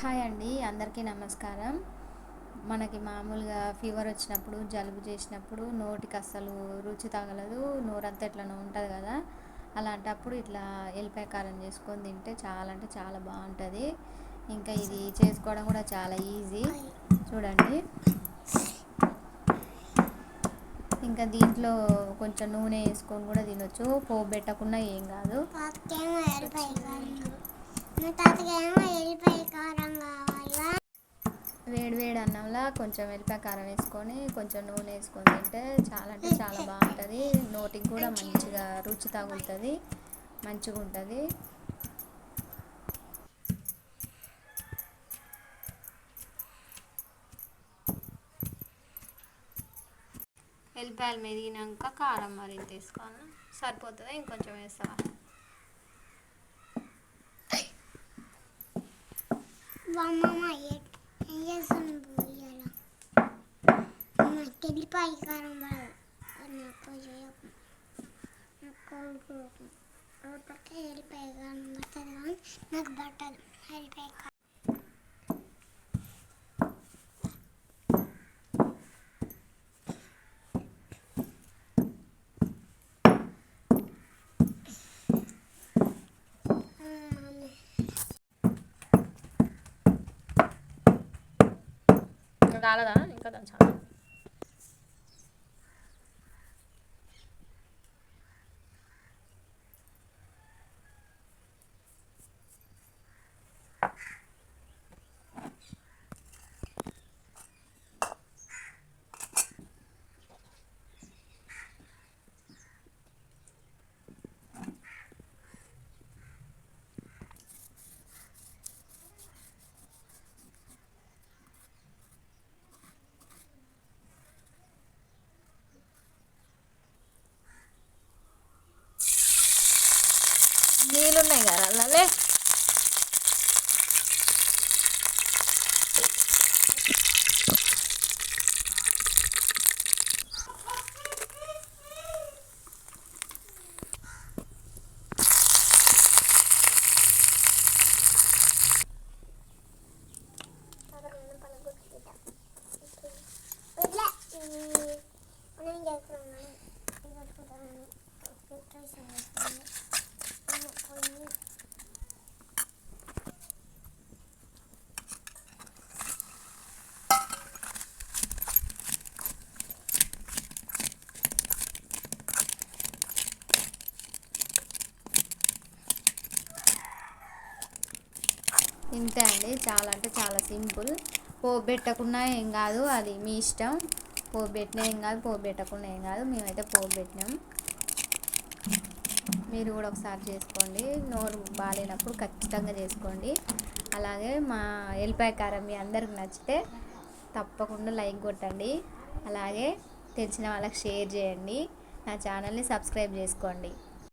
Hi అండి అందరికీ నమస్కారం. మనకి మామూలుగా ఫీవర్ వచ్చినప్పుడు జలుబు చేసినప్పుడు నోటికి అస్సలు రుచి తగలదు నోరంతా ఎట్లనో ఉంటుంది కదా. అలాంటప్పుడు ఇట్లా ఎల్లిపాయ కారం చేసుకొని తింటే చాలా అంటే చాలా బాగుంటుంది. ఇంకా ఇది చేసుకోవడం కూడా చాలా ఈజీ చూడండి. ఇంకా దీంట్లో కొంచెం నూనె వేసుకొని కూడా తినొచ్చు. పోబెట్టకుండా పెట్టకుండా ఏం కాదు. వేడి వేడి అన్నంలో కొంచెం వెల్లిపాయ కారం వేసుకొని కొంచెం నూనె వేసుకొని తింటే చాలా అంటే చాలా బాగుంటుంది. నోటికి కూడా మంచిగా రుచి తగులుతుంది మంచిగా ఉంటుంది. వెల్లిపాయలు మెదిగినాక కారం మరింత వేసుకోవాలి? సరిపోతుంది? ఇంకొంచెం వేస్తావా? అమ్మమ్మ ఏ- ఏం చేస్తుంది ఇవాళ నాకు ఎల్లిపాయ కారం పడదు అది నాకు చేయకు నాకు పక్క ఎల్లిపాయ కారం పడుతుంది కానీ నాకు పట్టదు ఎల్లిపాయ కారం ఇంకా కాలదా ఇంకా నీళ్ళు ఉన్నాయి కదా అలానే ఇంతే అండి. చాలా అంటే చాలా సింపుల్. పోబెట్టకున్నా ఏం కాదు. అది మీ ఇష్టం. పోబెట్టినా ఏం కాదు. పోబెట్టకుండా ఏం కాదు. మేమైతే పోబెట్టినాం మీరు కూడా ఒకసారి చేసుకోండి. నోరు బాగాలేనప్పుడు ఖచ్చితంగా చేసుకోండి. అలాగే మా ఎల్లిపాయ కారం మీ అందరికి నచ్చితే తప్పకుండా లైక్ కొట్టండి. అలాగే తెలిసిన వాళ్ళకి షేర్ చేయండి. నా ఛానల్ని సబ్స్క్రైబ్ చేసుకోండి.